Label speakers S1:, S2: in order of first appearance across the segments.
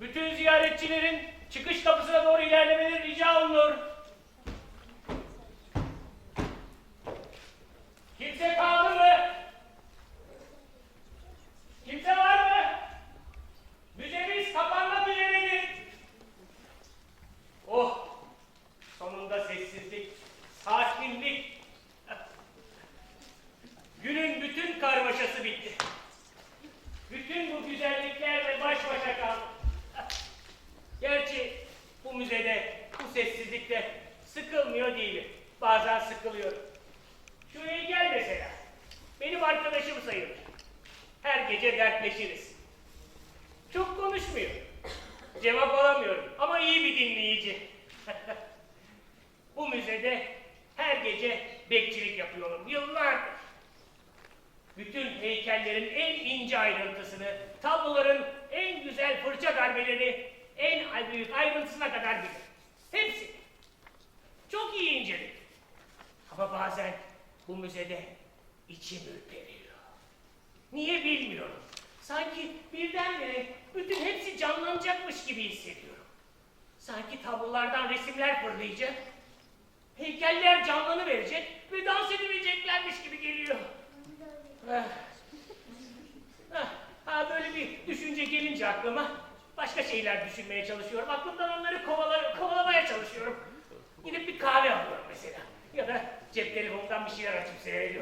S1: Bütün ziyaretçilerin çıkış kapısına doğru ilerlemeleri rica olunur. Sıkılmıyor değilim. Bazen sıkılıyorum. Şu heykel mesela. Benim arkadaşım sayılır. Her gece dertleşiriz. Çok konuşmuyor. Cevap alamıyorum ama iyi bir dinleyici. Bu müzede her gece bekçilik yapıyorum yıllardır. Bütün heykellerin en ince ayrıntısını, tabloların en güzel fırça darbelerini en büyük ayrıntısına kadar bilirim. Hepsi. Çok iyi inceledim. Ama bazen bu müzede içim ürperiyor. Niye bilmiyorum. Sanki birdenbire bütün hepsi canlanacakmış gibi hissediyorum. Sanki tablolardan resimler fırlayacak, heykeller canlanıverecek ve dans edileceklermiş gibi geliyor. Ah. Ah, Ha, böyle bir düşünce gelince aklıma başka şeyler düşünmeye çalışıyorum. Aklımdan onları kovala,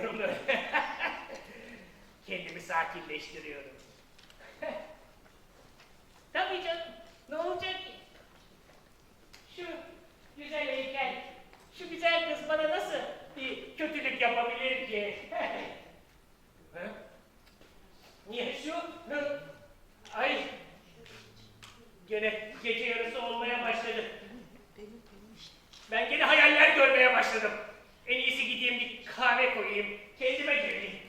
S1: yorumlu. Kendimi sakinleştiriyorum. Tabii canım. Ne olacak ki? Şu güzel heykel, şu güzel kız bana nasıl bir kötülük yapabilir ki? Niye şu? Ay! Gene gece yarısı olmaya başladı. Ben gene hayaller görmeye başladım kahve koyayım, kendime geleyim.